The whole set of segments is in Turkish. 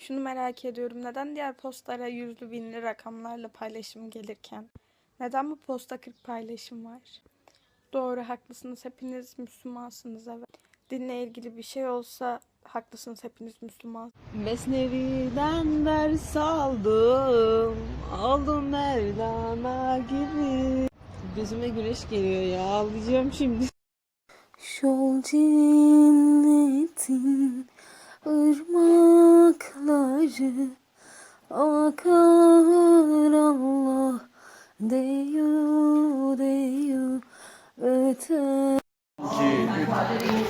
Şunu merak ediyorum. Neden diğer postlara yüzlü binli rakamlarla paylaşım gelirken? Neden bu posta 40 paylaşım var? Doğru haklısınız. Hepiniz Müslümansınız evet. Dinle ilgili bir şey olsa haklısınız hepiniz Müslüman. Mesnevi'den ders aldım, aldım Mevlana gibi. Gözüme güneş geliyor ya, ağlayacağım şimdi. Şol cennetin ırmakları akar Allah. Deyu deyu öter.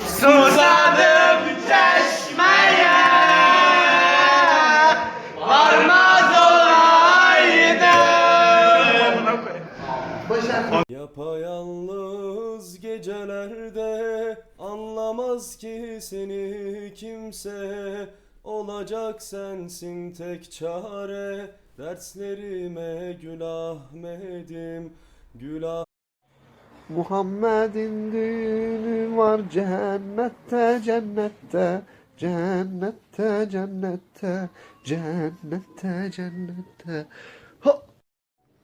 Susadım çeşmeye Varmaz olaydım Yapayalnız gecelerde anlamaz ki seni kimse Olacak sensin tek çare. Derslerime gül Ahmet'im Gül Ah- Muhammed'in düğünü var cennette cennette cennette cennette cennette cennette. Ha!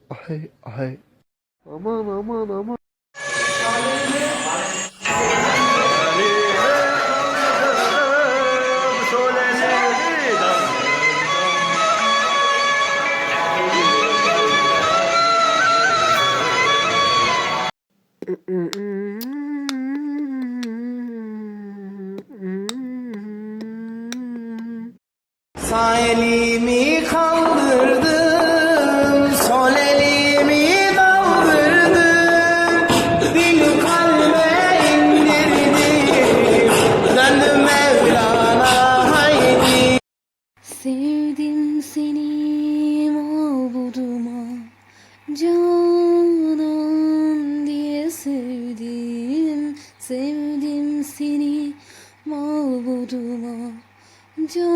Ay ay. Aman aman aman Sağ elimi kaldırdım മനസ്സിനെ മാവുതുമോ ജോ